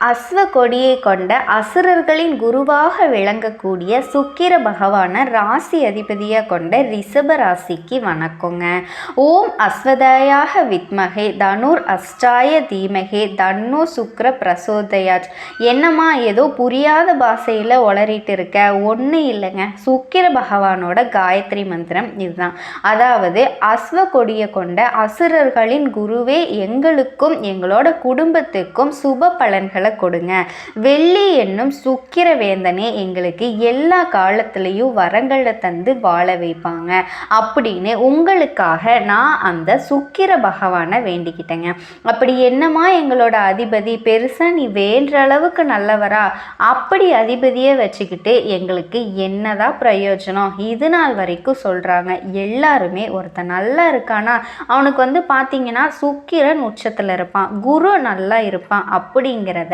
அஸ்வ கொடியை கொண்ட அசுரர்களின் குருவாக விளங்கக்கூடிய சுக்கிர பகவானை ராசி அதிபதியாக கொண்ட ரிஷப ராசிக்கு வணக்கங்க. ஓம் அஸ்வதயாக வித்மகே தனுர் அஷ்டாய தீமகே தன்னு சுக்ர பிரசோதயாஜ் என்னம்மா ஏதோ புரியாத பாஷையில் உளறிட்டு இருக்க? ஒன்றும் இல்லைங்க. சுக்கிர பகவானோட காயத்ரி மந்திரம் இதுதான். அதாவது அஸ்வ கொடியை கொண்ட அசுரர்களின் குருவே எங்களுக்கும் எங்களோட குடும்பத்துக்கும் சுப பலன்களை கொடுங்க. வெள்ளி என்னும் சுக்கிர வேந்தனே எங்களுக்கு எல்லா காலத்துலேயும் வரங்களை தந்து வாழ வைப்பாங்க. அப்படின்னு உங்களுக்காக நான் அந்த சுக்கிர பகவானை வேண்டிக்கிட்டேங்க. அப்படி என்னமா எங்களோட அதிபதி? பெருசாக நீ வேண்ட அளவுக்கு நல்லவரா? அப்படி அதிபதியை வச்சுக்கிட்டு எங்களுக்கு என்னதான் பிரயோஜனம்? இது நாள் வரைக்கும் சொல்கிறாங்க எல்லாருமே ஒருத்தன் நல்லா இருக்கானா? அவனுக்கு வந்து பார்த்தீங்கன்னா சுக்கிரன் உச்சத்தில் இருப்பான். குரு நல்லா இருப்பான். அப்படிங்கிறத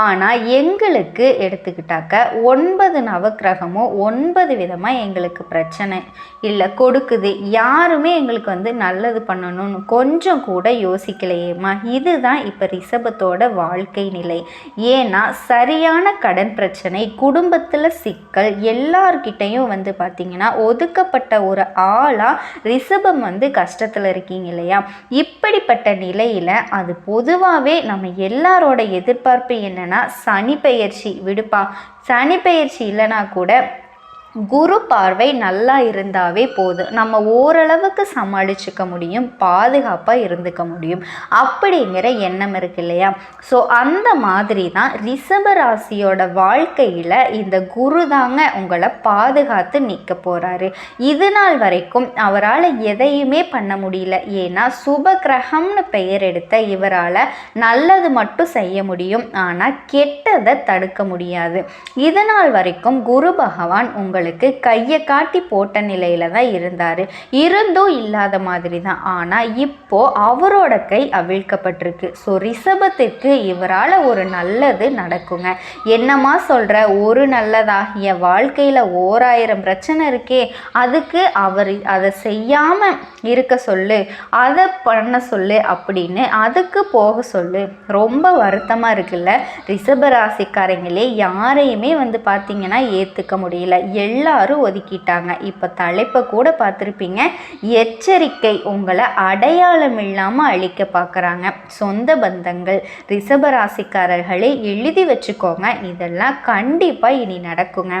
ஆனால் எங்களுக்கு எடுத்துக்கிட்டாக்க ஒன்பது நவக்கிரகமும் ஒன்பது விதமாக எங்களுக்கு பிரச்சனை. இல்லை கொடுக்குது. யாருமே எங்களுக்கு வந்து நல்லது பண்ணணும்னு கொஞ்சம் கூட யோசிக்கலையேம்மா. இதுதான் இப்போ ரிஷபத்தோட வாழ்க்கை நிலை. ஏன்னா சரியான கடன் பிரச்சனை குடும்பத்தில் சிக்கல் எல்லார்கிட்டையும் வந்து பார்த்திங்கன்னா ஒதுக்கப்பட்ட ஒரு ஆளாக ரிஷபம் வந்து கஷ்டத்தில் இருக்கீங்க இல்லையா? இப்படிப்பட்ட நிலையில் அது பொதுவாகவே நம்ம எல்லாரோட எதிர்பார்ப்பு என்ன என்னென்னா சனி பெயர்ச்சி விடுப்பா. சனி பெயர்ச்சி இல்லைனா கூட குரு பார்வை நல்லா இருந்தாவே போதும் நம்ம ஓரளவுக்கு சமாளிச்சுக்க முடியும் பாதுகாப்பாக இருந்துக்க முடியும் அப்படிங்கிற எண்ணம் இருக்கு இல்லையா? ஸோ அந்த மாதிரி தான் ரிஷப ராசியோட வாழ்க்கையில் இந்த குரு தாங்க உங்களை பாதுகாத்து நிற்க போகிறாரு இது நாள் வரைக்கும் அவரால் எதையுமே பண்ண முடியல. ஏன்னா சுப கிரகம்னு பெயர் எடுத்த இவரால் நல்லது மட்டும் செய்ய முடியும். ஆனால் கெட்டதை தடுக்க முடியாது. இது நாள் வரைக்கும் குரு பகவான் உங்கள் அவங்களுக்கு கையை காட்டி போட்ட நிலையில தான் இருந்தார். இருந்தும் இல்லாத மாதிரி தான். ஆனால் இப்போ அவரோட கை அவிழ்க்கப்பட்டிருக்கு. ஸோ ரிஷபத்துக்கு இவரால் ஒரு நல்லது நடக்குங்க. என்னம்மா சொல்கிற ஒரு நல்லதாகிய என் வாழ்க்கையில் ஓராயிரம் பிரச்சனை இருக்கே. அதுக்கு அவர் அதை செய்யாமல் இருக்க சொல்லு. அதை பண்ண சொல்லு அப்படின்னு அதுக்கு போக சொல்லு. ரொம்ப வருத்தமாக இருக்குல்ல? ரிஷபராசிக்காரங்களே யாரையுமே வந்து பார்த்தீங்கன்னா ஏற்றுக்க முடியல. எல்லாரும் ஒதுக்கிட்டாங்க. இப்போ தலைப்பை கூட பார்த்துருப்பீங்க. எச்சரிக்கை உங்களை அடையாளம் இல்லாமல் அழிக்க பார்க்குறாங்க சொந்த பந்தங்கள் ரிஷபராசிக்காரர்களே எழுதி வச்சுக்கோங்க. இதெல்லாம் கண்டிப்பாக இனி நடக்குங்க.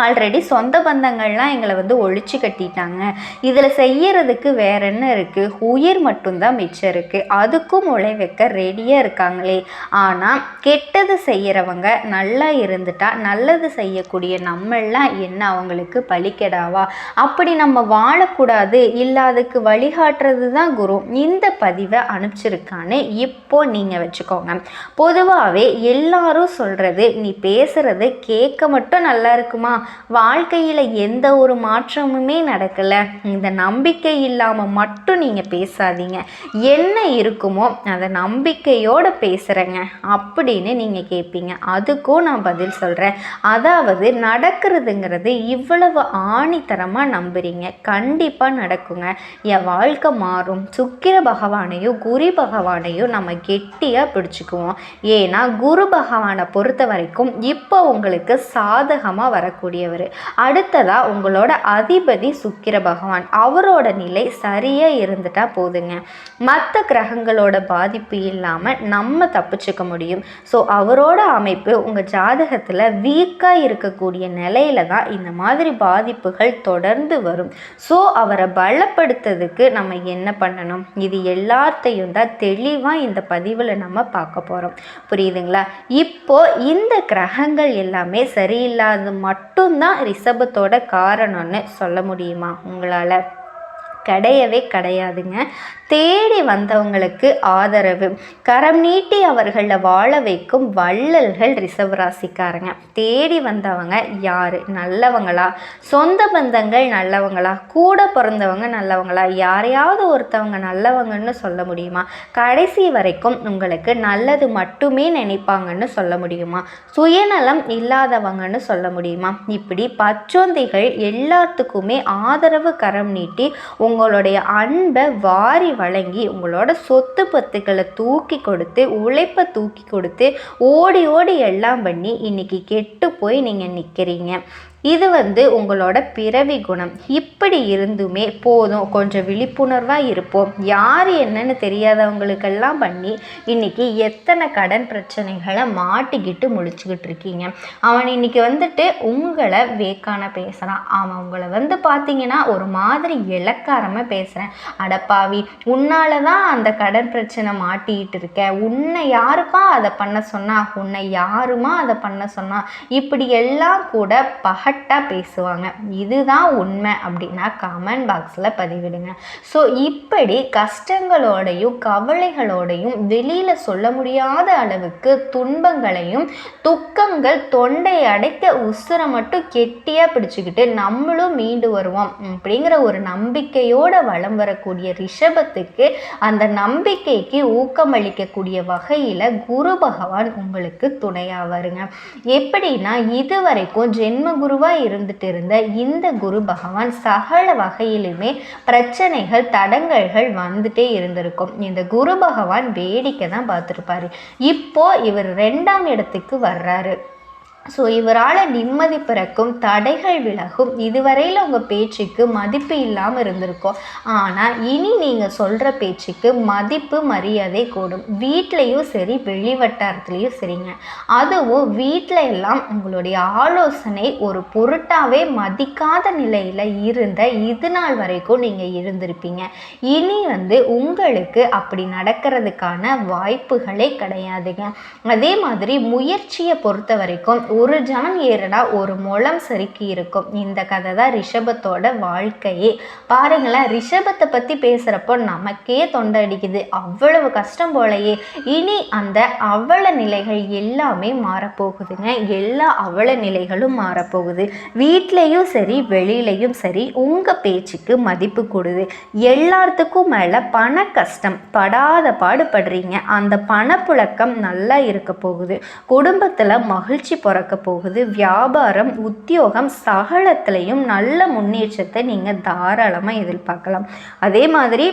ஆல்ரெடி சொந்த பந்தங்கள்லாம் எங்களை வந்து ஒழிச்சு கட்டிட்டாங்க. இதில் செய்யறதுக்கு வேற என்ன இருக்குது உயிர் மட்டும்தான் மிச்சம் இருக்குது அதுக்கும் உழை வைக்க ரெடியாக இருக்காங்களே. ஆனால் கெட்டது செய்கிறவங்க நல்லா இருந்துட்டா நல்லது செய்யக்கூடிய நம்மெல்லாம் என்ன அவங்களுக்கு பலிக்கெடாவா அப்படி நம்ம வாழக்கூடாது. இல்லை அதுக்கு வழிகாட்டுறது தான் குரு. இந்த பதிவை அனுப்பிச்சிருக்கான்னு இப்போ நீங்கள் வச்சுக்கோங்க. பொதுவாகவே எல்லாரும் சொல்கிறது நீ பேசுகிறது கேட்க மட்டும் நல்லா இருக்குமா? வாழ்க்கையில் எந்த ஒரு மாற்றமுமே நடக்கலை. இந்த நம்பிக்கை இல்லாமல் மட்டும் நீங்கள் பேசாதீங்க. என்ன இருக்குமோ அதை நம்பிக்கையோடு பேசுகிறேங்க அப்படின்னு நீங்கள் கேட்பீங்க அதுக்கும் நான் பதில் சொல்கிறேன் அதாவது நடக்கிறதுங்கிறது இவ்வளவு ஆணித்தரமாக நம்புகிறீங்க கண்டிப்பாக நடக்குங்க. என் வாழ்க்கை மாறும். சுக்கிர பகவானையும் குரு பகவானையும் நம்ம கெட்டியாக பிடிச்சிக்குவோம். ஏன்னா குரு பகவானை பொறுத்த வரைக்கும் இப்போ உங்களுக்கு சாதகமாக வரக்கூடிய கூடியவர். அடுத்ததாக உங்களோட அதிபதி சுக்கிர பகவான். அவரோட நிலை சரியாக இருந்துட்டா போதுங்க. மற்ற கிரகங்களோட பாதிப்பு இல்லாமல் நம்ம தப்பிச்சுக்க முடியும். ஸோ அவரோட அமைப்பு உங்கள் ஜாதகத்தில் வீக்காக இருக்கக்கூடிய நிலையில தான் இந்த மாதிரி பாதிப்புகள் தொடர்ந்து வரும். ஸோ அவரை பலப்படுத்துறதுக்கு நம்ம என்ன பண்ணணும்? இது எல்லாத்தையும் தான் தெளிவாக இந்த பதிவில் நம்ம பார்க்க போகிறோம் புரியுதுங்களா? இப்போ இந்த கிரகங்கள் எல்லாமே சரியில்லாத மட்டும் மட்டும்தான் ரிஷபத்தோட காரணம்னு சொல்ல முடியுமா உங்களால்? கிடையவே கிடையாதுங்க. தேடி வந்தவங்களுக்கு ஆதரவு. கரம் நீட்டி அவர்களை வாழ வைக்கும் வள்ளல்கள் ரிசர்வ் ராசிக்காரங்க. தேடி வந்தவங்க யார்? நல்லவங்களா? சொந்த பந்தங்கள் நல்லவங்களா? கூட பிறந்தவங்க நல்லவங்களா? யாரையாவது ஒருத்தவங்க நல்லவங்கன்னு சொல்ல முடியுமா? கடைசி வரைக்கும் உங்களுக்கு நல்லது மட்டுமே நினைப்பாங்கன்னு சொல்ல முடியுமா? சுயநலம் இல்லாதவங்கன்னு சொல்ல முடியுமா? இப்படி பச்சோந்திகள் எல்லாத்துக்குமே ஆதரவு கரம் நீட்டி உங்களுடைய அன்பை வாரி வழங்கி உங்களோட சொத்து பத்துக்களை தூக்கி கொடுத்து உழைப்பை தூக்கி கொடுத்து ஓடி ஓடி எல்லாம் பண்ணி இன்னைக்கு கெட்டு போய் நீங்கள் நிற்கிறீங்க இது வந்து உங்களோட பிறவி குணம். இப்படி இருந்துமே போதும். கொஞ்சம் விழிப்புணர்வாக இருப்போம். யார் என்னன்னு தெரியாதவங்களுக்கெல்லாம் பண்ணி இன்னைக்கு எத்தனை கடன் பிரச்சனைகளை மாட்டிக்கிட்டு முழிச்சுக்கிட்டு இருக்கீங்க. அவன் இன்னைக்கு வந்துட்டு உங்களை வேக்கான பேசுகிறான் அவன் உங்களை வந்து பார்த்தீங்கன்னா ஒரு மாதிரி இலக்காரமாக பேசுகிறேன் அடப்பாவி உன்னால தான் அந்த கடன் பிரச்சனை மாட்டிக்கிட்டு இருக்க உன்னை யாருப்பா அதை பண்ண சொன்னா? உன்னை யாருமா அதை பண்ண சொன்னா? இப்படி எல்லாம் கூட பகட்டாக பேசுவாங்க. இதுதான் உண்மை அப்படின்னா கமெண்ட் பாக்ஸில் பதிவிடுங்க. ஸோ இப்படி கஷ்டங்களோடையும் கவலைகளோடையும் வெளியில் சொல்ல முடியாத அளவுக்கு துன்பங்களையும் துக்கங்கள் தொண்டை அடைக்க உசுரை மட்டும் கெட்டியாக பிடிச்சிக்கிட்டு நம்மளும் மீண்டு வருவோம் அப்படிங்கிற ஒரு நம்பிக்கையோடு வளம் வரக்கூடிய ரிஷபத்துக்கு அந்த நம்பிக்கைக்கு ஊக்கமளிக்கக்கூடிய வகையில் குரு பகவான் உங்களுக்கு துணையாக வருங்க எப்படின்னா இதுவரைக்கும் ஜென்ம குருவாக இருந்துட்டு இருந்த இந்த குரு பகவான் சகல வகையிலுமே பிரச்சனைகள் தடங்கல்கள் வந்துட்டே இருந்திருக்கும். இந்த குரு பகவான் வேடிக்கை தான் பார்த்துருப்பாரு. இப்போ இவர் ரெண்டாம் இடத்துக்கு வர்றாரு. ஸோ இவரால் நிம்மதி பிறக்கும் தடைகள் விலகும். இதுவரையில் உங்கள் பேச்சுக்கு மதிப்பு இல்லாமல் இருந்திருக்கும். ஆனால் இனி நீங்கள் சொல்கிற பேச்சுக்கு மதிப்பு மரியாதை கூடும். வீட்லேயும் சரி வெளிவட்டாரத்துலேயும் சரிங்க. அதுவும் வீட்டில் எல்லாம் உங்களுடைய ஆலோசனை ஒரு பொருட்டாகவே மதிக்காத நிலையில் இருந்த இது நாள் வரைக்கும் நீங்கள் இருந்திருப்பீங்க. இனி வந்து உங்களுக்கு அப்படி நடக்கிறதுக்கான வாய்ப்புகளே கிடையாதுங்க. அதே மாதிரி முயற்சியை பொறுத்த வரைக்கும் ஒரு ஜான் ஏறடா ஒரு முளம் சறுக்கி இருக்கும். இந்த கதை தான் ரிஷபத்தோட வாழ்க்கையே. பாருங்களேன் ரிஷபத்தை பற்றி பேசுகிறப்போ நமக்கே தொண்டை அடிக்குது அவ்வளவு கஷ்டம் போலையே. இனி அந்த அவல நிலைகள் எல்லாமே மாறப்போகுதுங்க. எல்லா அவல நிலைகளும் மாறப்போகுது. வீட்லேயும் சரி வெளியிலையும் சரி உங்கள் பேச்சுக்கு மதிப்பு கொடுது. எல்லாத்துக்கும் மேலே பண கஷ்டம். படாத பாடுபடுறீங்க. அந்த பணப்புழக்கம் நல்லா இருக்க போகுது. குடும்பத்தில் மகிழ்ச்சி பிறக்க பார்க்க போகுது வியாபாரம் உத்தியோகம் சகலத்திலையும் நல்ல முன்னேற்றத்தை நீங்கள் தாராளமாக எதிர்பார்க்கலாம். அதே மாதிரி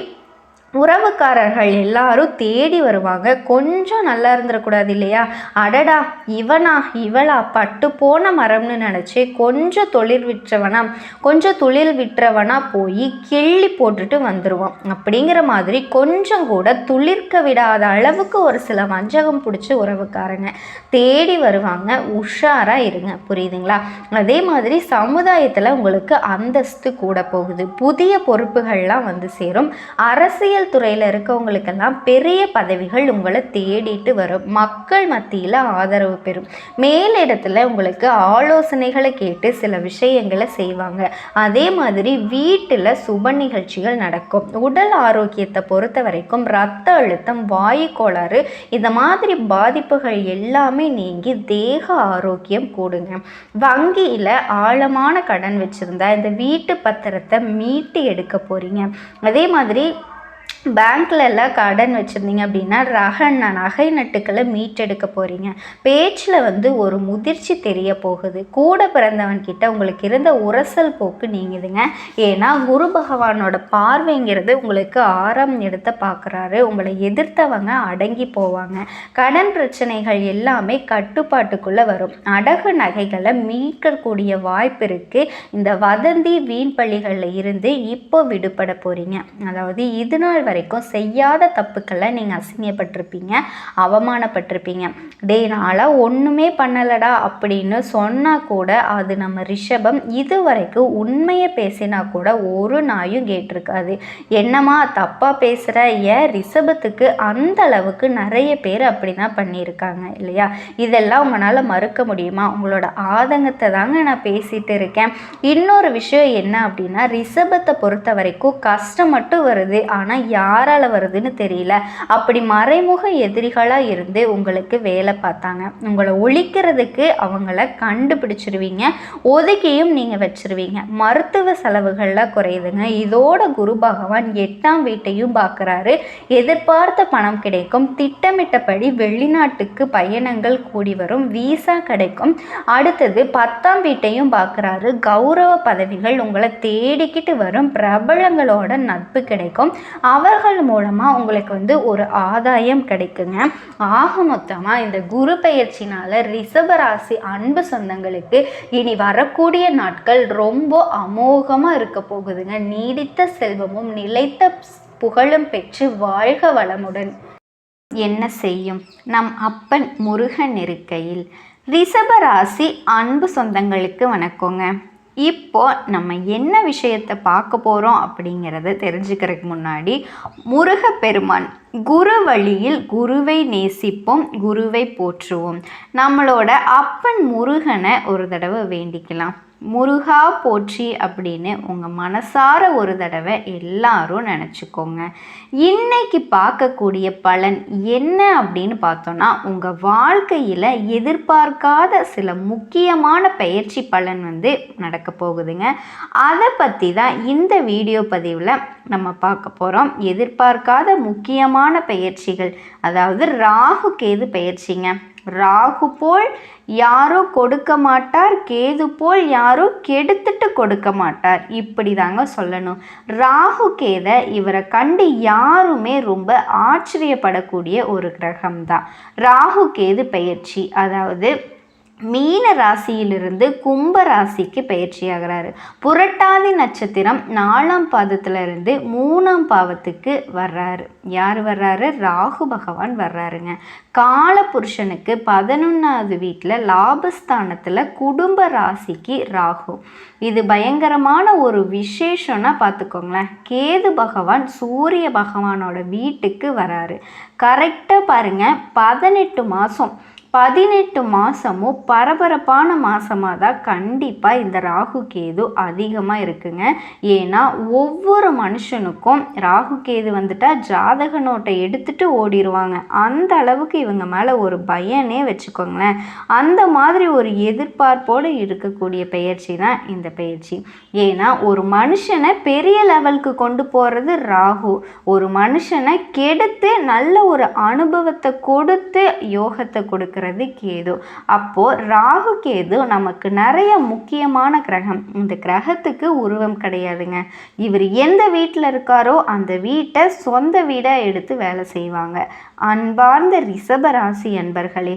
உறவுக்காரர்கள் எல்லாரும் தேடி வருவாங்க. கொஞ்சம் நல்லா இருந்துடக்கூடாது இல்லையா? அடடா இவனா இவளா பட்டு போன மரம்னு நினச்சி கொஞ்சம் தொழில் விற்றவனா கொஞ்சம் தொழில் விற்றவனா போய் கிள்ளி போட்டுட்டு வந்துடுவான் அப்படிங்கிற மாதிரி கொஞ்சம் கூட துளிர்க்க விடாத அளவுக்கு ஒரு சில வஞ்சகம் பிடிச்ச உறவுக்காரங்க தேடி வருவாங்க. உஷாராக இருங்க புரியுதுங்களா? அதே மாதிரி சமுதாயத்தில் உங்களுக்கு அந்தஸ்து கூட போகுது. புதிய பொறுப்புகள்லாம் வந்து சேரும். அரசியல் அரசியல் துறையில் இருக்கவங்களுக்கெல்லாம் பெரிய பதவிகள் உங்களை தேடிட்டு வரும். மக்கள் மத்தியில் ஆதரவு பெறும். மேலிடத்தில் உங்களுக்கு ஆலோசனைகளை கேட்டு சில விஷயங்களை செய்வாங்க. அதே மாதிரி வீட்டில் சுப நிகழ்ச்சிகள் நடக்கும். உடல் ஆரோக்கியத்தை பொறுத்த வரைக்கும் ரத்த அழுத்தம் வாயு கோளாறு இந்த மாதிரி பாதிப்புகள் எல்லாமே நீங்கி தேக ஆரோக்கியம் கூடுங்க. வங்கியில் ஆழமான கடன் வச்சுருந்தா இந்த வீட்டு பத்திரத்தை மீட்டு எடுக்க போகிறீங்க அதே மாதிரி பேங்க்கில் எல்லாம் கடன் வச்சுருந்தீங்க அப்படின்னா ரக நகை நட்டுக்களை மீட்டெடுக்க போகிறீங்க பேச்சில் வந்து ஒரு முதிர்ச்சி தெரிய போகுது. கூட பிறந்தவன் கிட்ட உங்களுக்கு இருந்த உரசல் போக்கு நீங்குதுங்க. ஏன்னா குரு பகவானோட பார்வைங்கிறது உங்களுக்கு ஆறாம் இடத்தை பார்க்குறாரு. உங்களை எதிர்த்தவங்க அடங்கி போவாங்க. கடன் பிரச்சனைகள் எல்லாமே கட்டுப்பாட்டுக்குள்ளே வரும். அடகு நகைகளை மீட்கக்கூடிய வாய்ப்பு இருக்குது இந்த வதந்தி வீண் பள்ளிகளில் இருந்து இப்போ விடுபட போகிறீங்க அதாவது இது நாள் வரைக்கும் செய்யாத தப்புக்களை நீங்கள் அசிங்கப்பட்டிருப்பீங்க அவமானப்பட்டிருப்பீங்க. டே நாளாக ஒன்றுமே பண்ணலடா அப்படின்னு சொன்னால் கூட அது நம்ம ரிஷபம் இது வரைக்கும் உண்மையை பேசினா கூட ஒரு நாயும் கேட்டிருக்காது. என்னம்மா தப்பாக பேசுகிற ஏன் ரிஷபத்துக்கு அந்த அளவுக்கு நிறைய பேர் அப்படி தான் பண்ணியிருக்காங்க இல்லையா? இதெல்லாம் உங்களால் மறுக்க முடியுமா? உங்களோட ஆதங்கத்தை தாங்க நான் பேசிகிட்டு இருக்கேன். இன்னொரு விஷயம் என்ன அப்படின்னா ரிஷபத்தை பொறுத்த வரைக்கும் கஷ்டம் மட்டும் வருது. ஆனால் யாரால் வருதுன்னு தெரியல. அப்படி மறைமுக எதிரிகளாக இருந்து உங்களுக்கு வேலை பார்த்தாங்க. உங்களை ஒழிக்கிறதுக்கு அவங்கள கண்டுபிடிச்சிருவீங்க. ஒதுக்கியும் நீங்கள் வச்சிருவீங்க. மருத்துவ செலவுகளில் குறையுதுங்க. இதோட குரு பகவான் எட்டாம் வீட்டையும் பார்க்குறாரு. எதிர்பார்த்த பணம் கிடைக்கும். திட்டமிட்டபடி வெளிநாட்டுக்கு பயணங்கள் கூடி வரும். வீசா கிடைக்கும். அடுத்தது பத்தாம் வீட்டையும் பார்க்குறாரு. கௌரவ பதவிகள் உங்களை தேடிக்கிட்டு வரும். பிரபலங்களோட நட்பு கிடைக்கும். அவர் அவர்கள் மூலமாக உங்களுக்கு வந்து ஒரு ஆதாயம் கிடைக்குங்க. ஆக மொத்தமாக இந்த குரு பெயர்ச்சினால் ரிஷபராசி அன்பு சொந்தங்களுக்கு இனி வரக்கூடிய நாட்கள் ரொம்ப அமோகமாக இருக்க போகுதுங்க. நீடித்த செல்வமும் நிலைத்த புகழும் பெற்று வாழ்க வளமுடன். என்ன செய்யும்? நம் அப்பன் முருகன் இருக்கையில். ரிஷபராசி அன்பு சொந்தங்களுக்கு வணக்கங்க. இப்போ நம்ம என்ன விஷயத்தை பார்க்க போகிறோம் அப்படிங்கிறத தெரிஞ்சுக்கிறதுக்கு முன்னாடி முருகப்பெருமான் குரு வழியில் குருவை நேசிப்போம் குருவை போற்றுவோம். நம்மளோட அப்பன் முருகனை ஒரு தடவை வேண்டிக்கலாம். முருகா போற்றி அப்படின்னு உங்கள் மனசார ஒரு தடவை எல்லாரும் நினச்சிக்கோங்க. இன்னைக்கு பார்க்கக்கூடிய பலன் என்ன அப்படின்னு பார்த்தோன்னா உங்கள் வாழ்க்கையில் எதிர்பார்க்காத சில முக்கியமான பயிற்சி பலன் வந்து நடக்க போகுதுங்க. அதை பற்றி தான் இந்த வீடியோ பதிவில் நம்ம பார்க்க போகிறோம் எதிர்பார்க்காத முக்கியமான பயிற்சிகள் அதாவது ராகு கேது பயிற்சிங்க. ராகு போல் யாரோ கொடுக்க மாட்டார் கேது போல் யாரோ கெடுத்துட்டு கொடுக்க மாட்டார். இப்படி தாங்க சொல்லணும். ராகு கேத இவரை கண்டு யாருமே ரொம்ப ஆச்சரியப்படக்கூடிய ஒரு கிரகம் தான் ராகு கேது பயிற்சி அதாவது மீன ராசியிலிருந்து கும்ப ராசிக்கு பயிற்சியாகிறாரு. புரட்டாதி நட்சத்திரம் நாலாம் பாதத்திலிருந்து மூணாம் பாவத்துக்கு வர்றாரு. யார் வர்றாரு? ராகு பகவான் வர்றாருங்க. கால புருஷனுக்கு பதினொன்றாவது வீட்டில் லாபஸ்தானத்தில் குடும்ப ராசிக்கு ராகு. இது பயங்கரமான ஒரு விசேஷம்னா பார்த்துக்கோங்களேன் கேது பகவான் சூரிய பகவானோட வீட்டுக்கு வராரு. கரெக்டாக பாருங்கள் பதினெட்டு மாதம் பதினெட்டு மாதமும் பரபரப்பான மாதமாக தான் கண்டிப்பாக இந்த ராகு கேது அதிகமாக இருக்குங்க. ஏன்னா ஒவ்வொரு மனுஷனுக்கும் ராகு கேது வந்துட்டால் ஜாதக நோட்டை எடுத்துட்டு ஓடிடுவாங்க அந்த அளவுக்கு இவங்க மேலே ஒரு பயனே வச்சுக்கோங்களேன். அந்த மாதிரி ஒரு எதிர்பார்ப்போடு இருக்கக்கூடிய பயிற்சி தான் இந்த பயிற்சி ஏன்னா ஒரு மனுஷனை பெரிய லெவலுக்கு கொண்டு போகிறது ராகு. ஒரு மனுஷனை கெடுத்து நல்ல ஒரு அனுபவத்தை கொடுத்து யோகத்தை கொடுக்குற இருக்கிறது கேது. அப்போது ராகு கேது நமக்கு நிறைய முக்கியமான கிரகம். இந்த கிரகத்துக்கு உருவம் கிடையாதுங்க. இவர் எந்த வீட்டில் இருக்காரோ அந்த வீட்டை சொந்த வீடாக எடுத்து வேலை செய்வாங்க. அன்பார்ந்த ரிஷபராசி அன்பர்களே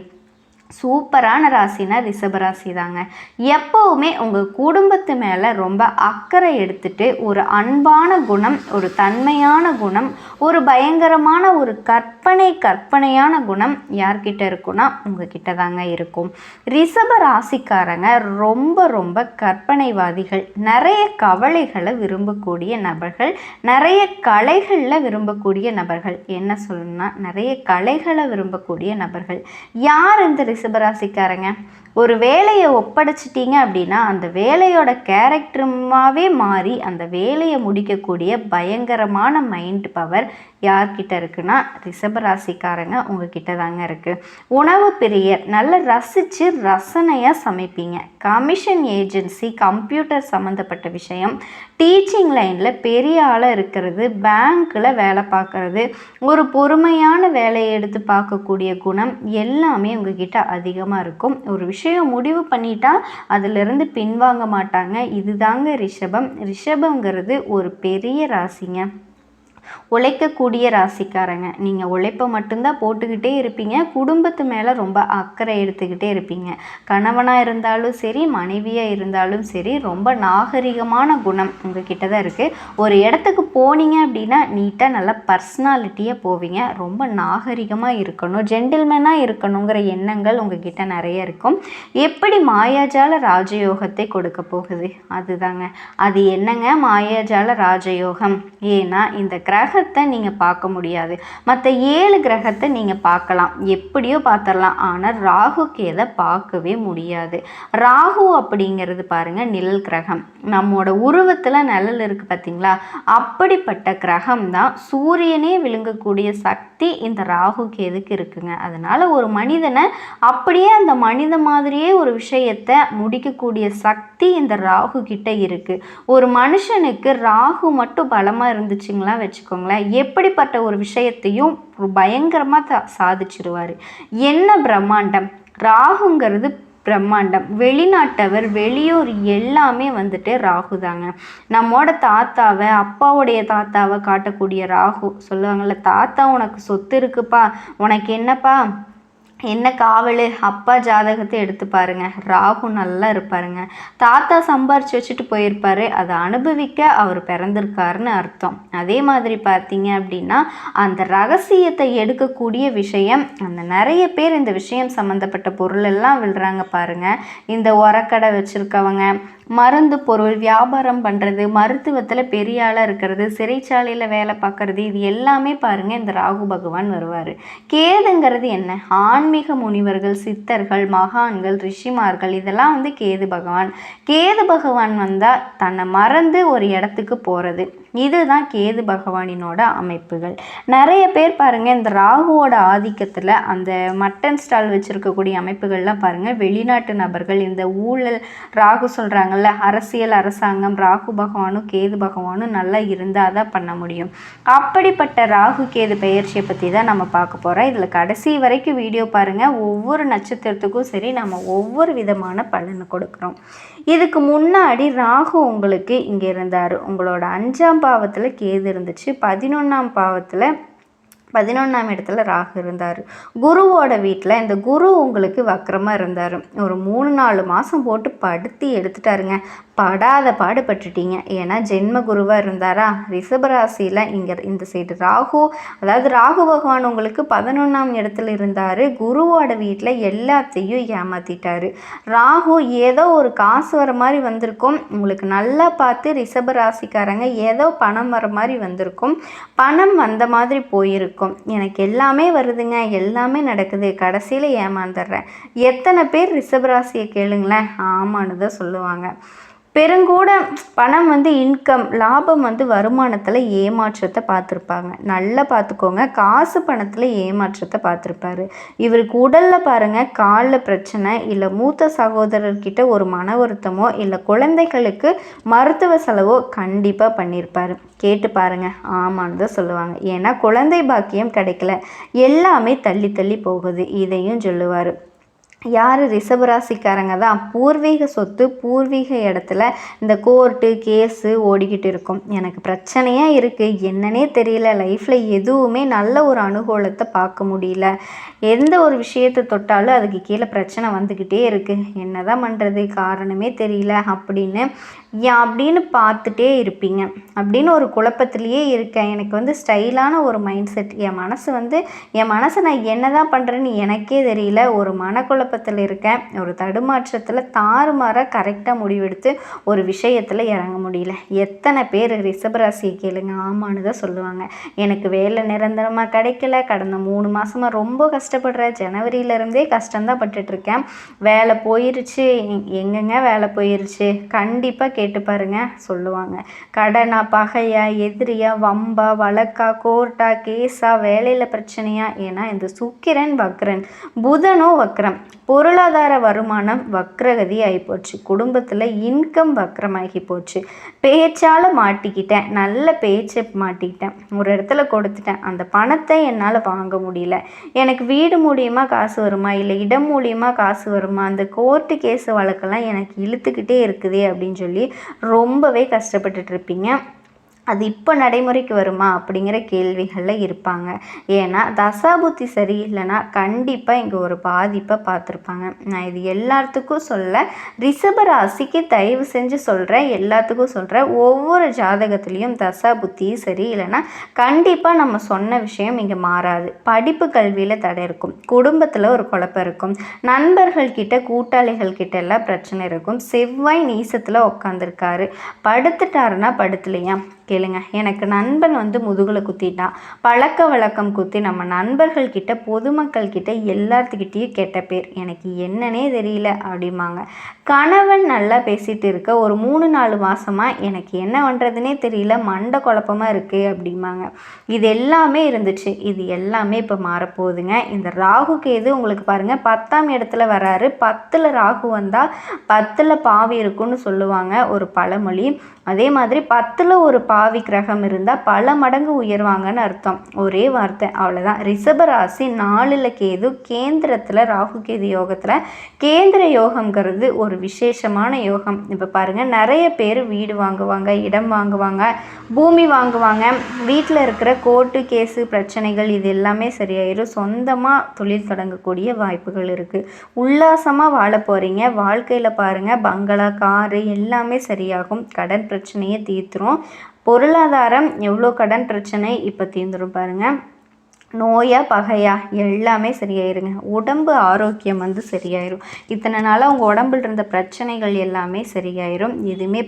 சூப்பரான ராசினா ரிஷபராசி தாங்க எப்போவுமே உங்கள் குடும்பத்து மேலே ரொம்ப அக்கறை எடுத்துட்டு ஒரு அன்பான குணம் ஒரு தன்மையான குணம் ஒரு பயங்கரமான ஒரு கற்பனை கற்பனையான குணம் யார்கிட்ட இருக்குன்னா உங்ககிட்ட தாங்க இருக்கும். ரிஷப ராசிக்காரங்க ரொம்ப ரொம்ப கற்பனைவாதிகள். நிறைய கவலைகளை விரும்பக்கூடிய நபர்கள் நிறைய கலைகளில் விரும்பக்கூடிய நபர்கள். என்ன சொல்லணும்னா நிறைய கலைகளை விரும்பக்கூடிய நபர்கள். யார் இந்த ரிஷபராசிக்காரங்க ஒரு வேலையை ஒப்படைச்சிட்டிங்க அப்படின்னா அந்த வேலையோட கேரக்டருமாவே மாறி அந்த வேலையை முடிக்கக்கூடிய பயங்கரமான மைண்ட் பவர் யார்கிட்ட இருக்குன்னா ரிஷபராசிக்காரங்க உங்ககிட்ட தாங்க இருக்குது உணவு பிரியர் நல்ல ரசித்து ரசனையாக சமைப்பீங்க. கமிஷன் ஏஜென்சி கம்ப்யூட்டர் சம்மந்தப்பட்ட விஷயம் டீச்சிங் லைனில் பெரிய ஆளாக இருக்கிறது பேங்க்கில் வேலை பார்க்குறது ஒரு பொறுமையான வேலையை எடுத்து பார்க்கக்கூடிய குணம் எல்லாமே உங்ககிட்ட அதிகமாக இருக்கும். ஒரு விஷயம் முடிவு பண்ணிட்டா அதிலிருந்து பின்வாங்க மாட்டாங்க. இதுதாங்க ரிஷபம். ரிஷபங்கிறது ஒரு பெரிய ராசிங்க. உழைக்கக்கூடிய ராசிக்காரங்க. நீங்கள் உழைப்பை மட்டும்தான் போட்டுக்கிட்டே இருப்பீங்க. குடும்பத்து மேலே ரொம்ப அக்கறை எடுத்துக்கிட்டே இருப்பீங்க. கணவனாக இருந்தாலும் சரி மனைவியாக இருந்தாலும் சரி ரொம்ப நாகரிகமான குணம் உங்ககிட்ட தான் இருக்குது ஒரு இடத்துக்கு போனீங்க அப்படின்னா நீட்டாக நல்லா பர்சனாலிட்டியாக போவீங்க. ரொம்ப நாகரிகமாக இருக்கணும். ஜென்டில்மேனாக இருக்கணுங்கிற எண்ணங்கள் உங்ககிட்ட நிறைய இருக்கும். எப்படி மாயாஜால ராஜயோகத்தை கொடுக்க போகுது? அதுதாங்க. அது என்னங்க மாயாஜால ராஜயோகம்? ஏன்னா இந்த கிர கிரகத்தை நீங்கள் பார்க்க முடியாது. மற்ற ஏழு கிரகத்தை நீங்கள் பார்க்கலாம். எப்படியோ பார்த்துடலாம். ஆனால் ராகு கேதை பார்க்கவே முடியாது. ராகு அப்படிங்கிறது பாருங்கள் நிழல் கிரகம். நம்மோட உருவத்தில் நிழல் இருக்குது பார்த்தீங்களா அப்படிப்பட்ட கிரகம் தான் சூரியனே விழுங்கக்கூடிய சக்தி இந்த ராகு கேதுக்கு இருக்குங்க. அதனால் ஒரு மனிதனை அப்படியே அந்த மனித மாதிரியே ஒரு விஷயத்தை முடிக்கக்கூடிய சக்தி இந்த ராகு கிட்ட இருக்குது ஒரு மனுஷனுக்கு ராகு மட்டும் பலமாக இருந்துச்சுங்களா வச்சுக்கோங்களேன். எப்படிப்பட்ட ஒரு விஷயத்தையும் பயங்கரமாக சாதிச்சிருவார். என்ன பிரம்மாண்டம்? ராகுங்கிறது பிரம்மாண்டம். வெளிநாட்டவர் வெளியூர் எல்லாமே வந்துட்டு ராகு தாங்க. நம்மோட தாத்தாவை அப்பாவுடைய தாத்தாவை காட்டக்கூடிய ராகு. சொல்லுவாங்கள்ல தாத்தா உனக்கு சொத்து இருக்குப்பா. உனக்கு என்னப்பா? என்ன காவல்? அப்பா ஜாதகத்தை எடுத்து பாருங்க. ராகு நல்லா இருப்பாருங்க. தாத்தா சம்பாரிச்சு வச்சுட்டு போயிருப்பாரு. அதை அனுபவிக்க அவர் பிறந்திருக்காருன்னு அர்த்தம். அதே மாதிரி பார்த்தீங்க அப்படின்னா அந்த ரகசியத்தை எடுக்கக்கூடிய விஷயம் அந்த நிறைய பேர் இந்த விஷயம் சம்மந்தப்பட்ட பொருள் எல்லாம் விழுறாங்க பாருங்க. இந்த உரக்கடை வச்சுருக்கவங்க மருந்து பொருள் வியாபாரம் பண்ணுறது மருத்துவத்தில் பெரிய ஆளாக இருக்கிறது சிறைச்சாலையில் வேலை பார்க்குறது இது எல்லாமே பாருங்கள் இந்த ராகு பகவான் வருவார். கேதுங்கிறது என்ன? ஆன்மீக முனிவர்கள் சித்தர்கள் மகான்கள் ரிஷிமார்கள் இதெல்லாம் வந்து கேது பகவான். கேது பகவான் வந்தால் தன்னை மறந்து ஒரு இடத்துக்கு போகிறது இதுதான் கேது பகவானினோட அமைப்புகள். நிறைய பேர் பாருங்கள் இந்த ராகுவோட ஆதிக்கத்தில் அந்த மட்டன் ஸ்டால் வச்சுருக்கக்கூடிய அமைப்புகள்லாம் பாருங்கள் வெளிநாட்டு நபர்கள் இந்த ஊழல் ராகு சொல்கிறாங்கல்ல அரசியல் அரசாங்கம் ராகு பகவானும் கேது பகவானும் நல்லா இருந்தால் தான் பண்ண முடியும். அப்படிப்பட்ட ராகு கேது பெயர்ச்சியை பற்றி தான் நம்ம பார்க்க போகிறோம் இதில் கடைசி வரைக்கும் வீடியோ பாருங்கள் ஒவ்வொரு நட்சத்திரத்துக்கும் சரி நம்ம ஒவ்வொரு விதமான பலனை கொடுக்குறோம். இதுக்கு முன்னாடி ராகு உங்களுக்கு இங்கே இருந்தார். உங்களோட அஞ்சாம் பாவத்தில் கேது இருந்துச்சு. பதினொன்றாம் பாவத்தில் பதினொன்றாம் இடத்துல ராகு இருந்தார். குருவோட வீட்டில் இந்த குரு உங்களுக்கு வக்கரமாக இருந்தார். ஒரு மூணு நாலு மாதம் போட்டு படுத்தி எடுத்துட்டாருங்க. படாத பாடுபட்டுட்டீங்க. ஏன்னா ஜென்ம குருவாக இருந்தாரா? ரிஷபராசியில் இங்கே இந்த சைடு ராகு. அதாவது ராகு பகவான் உங்களுக்கு பதினொன்றாம் இடத்துல இருந்தார். குருவோட வீட்டில் எல்லாத்தையும் ஏமாற்றிட்டார் ராகு ஏதோ ஒரு காசு வர மாதிரி வந்திருக்கும். உங்களுக்கு நல்லா பார்த்து ரிஷபராசிக்காரங்க ஏதோ பணம் வர மாதிரி வந்திருக்கும். பணம் வந்த மாதிரி போயிருக்கும். எனக்கு எல்லாமே வருதுங்க. எல்லாமே நடக்குது. கடைசியில் ஏமாந்துடுறேன். எத்தனை பேர் ரிஷபராசியை கேளுங்களேன். ஆமான்னு தான் சொல்லுவாங்க. பெருங்கூட பணம் வந்து இன்கம் லாபம் வந்து வருமானத்தில் ஏமாற்றத்தை பார்த்துருப்பாங்க. நல்லா பார்த்துக்கோங்க. காசு பணத்தில் ஏமாற்றத்தை பார்த்துருப்பாரு. இவருக்கு உடலில் பாருங்கள் காலில் பிரச்சனை இல்லை மூத்த சகோதரர்கிட்ட ஒரு மன வருத்தமோ இல்லை குழந்தைகளுக்கு மருத்துவ செலவோ கண்டிப்பாக பண்ணியிருப்பார் கேட்டு பாருங்கள் ஆமான்னு தான் சொல்லுவாங்க. ஏன்னா குழந்தை பாக்கியம் கிடைக்கல. எல்லாமே தள்ளி தள்ளி போகுது. இதையும் சொல்லுவார். யார் ரிஷபராசிக்காரங்க தான்? பூர்வீக சொத்து பூர்வீக இடத்துல இந்த கோர்ட்டு கேஸு ஓடிக்கிட்டு இருக்கும். எனக்கு பிரச்சனையாக இருக்குது என்னன்னே தெரியல. லைஃப்பில் எதுவுமே நல்ல ஒரு அனுகூலத்தை பார்க்க முடியல. எந்த ஒரு விஷயத்தை தொட்டாலும் அதுக்கு கீழே பிரச்சனை வந்துக்கிட்டே இருக்குது என்ன தான் பண்ணுறது காரணமே தெரியல. அப்படின்னு ஏன் அப்படின்னு பார்த்துட்டே இருப்பீங்க. அப்படின்னு ஒரு குழப்பத்திலேயே இருக்கேன். எனக்கு வந்து ஸ்டைலான ஒரு மைண்ட் செட். என் மனசு வந்து என் மனசை நான் என்ன தான் பண்ணுறேன்னு எனக்கே தெரியல. ஒரு மனக்குழப்பத்தில் இருக்கேன். ஒரு தடுமாற்றத்தில் தாறுமாறாக கரெக்டாக முடிவெடுத்து ஒரு விஷயத்தில் இறங்க முடியல. எத்தனை பேர் ரிஷபராசியை கேளுங்க. ஆமான்னு தான் சொல்லுவாங்க. எனக்கு வேலை நிரந்தரமாக கிடைக்கல. கடந்த மூணு மாதமாக ரொம்ப கஷ்டம் கஷ்டப்படுறேன் ஜனவரியிலேருந்தே கஷ்டம்தான் பட்டுட்ருக்கேன். வேலை போயிருச்சு எங்கெங்க வேலை போயிருச்சு? கண்டிப்பாக கேட்டு பாருங்க சொல்லுவாங்க. கடனா பகையா எதிரியா வம்பா வழக்கா கோர்ட்டா கேஸா வேலையில் பிரச்சனையா? ஏன்னா இந்த சுக்கிரன் வக்ரன் புதனும் வக்ரம் பொருளாதார வருமானம் வக்ரகதி ஆகிப்போச்சு குடும்பத்தில் இன்கம் வக்ரமாகி போச்சு பேச்சால் மாட்டிக்கிட்டேன். நல்ல பேச்சை மாட்டிக்கிட்டேன். ஒரு இடத்துல கொடுத்துட்டேன். அந்த பணத்தை என்னால் வாங்க முடியல. எனக்கு வீடு மூலியமாக காசு வருமா? இல்லை இடம் மூலியமாக காசு வருமா? அந்த கோர்ட்டு கேஸு வழக்கெல்லாம் எனக்கு இழுத்துக்கிட்டே இருக்குதே அப்படின்னு சொல்லி ரொம்பவே கஷ்டப்பட்டுட்ருப்பீங்க அது இப்போ நடைமுறைக்கு வருமா அப்படிங்கிற கேள்விகளில் இருப்பாங்க. ஏன்னா தசாபுத்தி சரியில்லைன்னா கண்டிப்பாக இங்கே ஒரு பாதிப்பை பார்த்துருப்பாங்க. நான் இது எல்லாத்துக்கும் சொல்ல ரிஷப ராசிக்கு தயவு செஞ்சு சொல்கிறேன் எல்லாத்துக்கும் சொல்கிறேன் ஒவ்வொரு ஜாதகத்துலேயும் தசாபுத்தி சரி இல்லைன்னா கண்டிப்பாக நம்ம சொன்ன விஷயம் இங்கே மாறாது. படிப்பு கல்வியில் தடை இருக்கும். குடும்பத்தில் ஒரு குழப்பம் இருக்கும். நண்பர்கள் கிட்ட கூட்டாளிகள் கிட்ட எல்லாம் பிரச்சனை இருக்கும். செவ்வாய் நீசத்தில் உட்காந்துருக்காரு படுத்துட்டாருன்னா படுத்துலையா? கேளுங்க. எனக்கு நண்பன் வந்து முதுகில் குத்திட்டான் பழக்க வழக்கம் குத்தி நம்ம நண்பர்கள் கிட்ட பொதுமக்கள் கிட்ட எல்லாத்துக்கிட்டேயும் கெட்ட பேர். எனக்கு என்னன்னே தெரியல அப்படிம்பாங்க. கணவன் நல்லா பேசிட்டு இருக்க ஒரு மூணு நாலு மாதமாக எனக்கு என்ன பண்ணுறதுனே தெரியல மண்டை குழப்பமாக இருக்குது அப்படிம்பாங்க. இது எல்லாமே இருந்துச்சு. இது எல்லாமே இப்போ மாறப்போகுதுங்க. இந்த ராகு கேது உங்களுக்கு பாருங்கள் பத்தாம் இடத்துல வராரு. பத்தில் ராகு வந்தால் பத்தில் பாவி இருக்குன்னு சொல்லுவாங்க ஒரு பழமொழி. அதே மாதிரி பத்தில் ஒரு பாவி கிரகம் இருந்தால் பல மடங்கு உயர்வாங்கன்னு அர்த்தம். ஒரே வார்த்தை அவ்வளோதான் ரிஷபராசி நாலில் கேது கேந்திரத்தில் ராகு கேது யோகத்தில் கேந்திர யோகங்கிறது ஒரு விசேஷமான யோகம். இப்போ பாருங்கள் நிறைய பேர் வீடு வாங்குவாங்க இடம் வாங்குவாங்க பூமி வாங்குவாங்க. வீட்டில் இருக்கிற கோர்ட்டு கேஸு பிரச்சனைகள் இது எல்லாமே சரியாயிரும். சொந்தமாக தொழில் தொடங்கக்கூடிய வாய்ப்புகள் இருக்குது உல்லாசமாக வாழ போகிறீங்க வாழ்க்கையில் பாருங்கள் பங்களா காரு எல்லாமே சரியாகும். கடன் பிரச்சனையை தீர்த்துரும். பொருளாதாரம் எவ்வளோ கடன் பிரச்சனை இப்போ தீர்ந்துடும் பாருங்கள் நோயா பகையா எல்லாமே சரியாயிருங்க. உடம்பு ஆரோக்கியம் வந்து சரியாயிரும். இத்தனை நாளாக உங்கள் உடம்புல இருந்த பிரச்சனைகள் எல்லாமே சரியாயிரும். எதுவுமே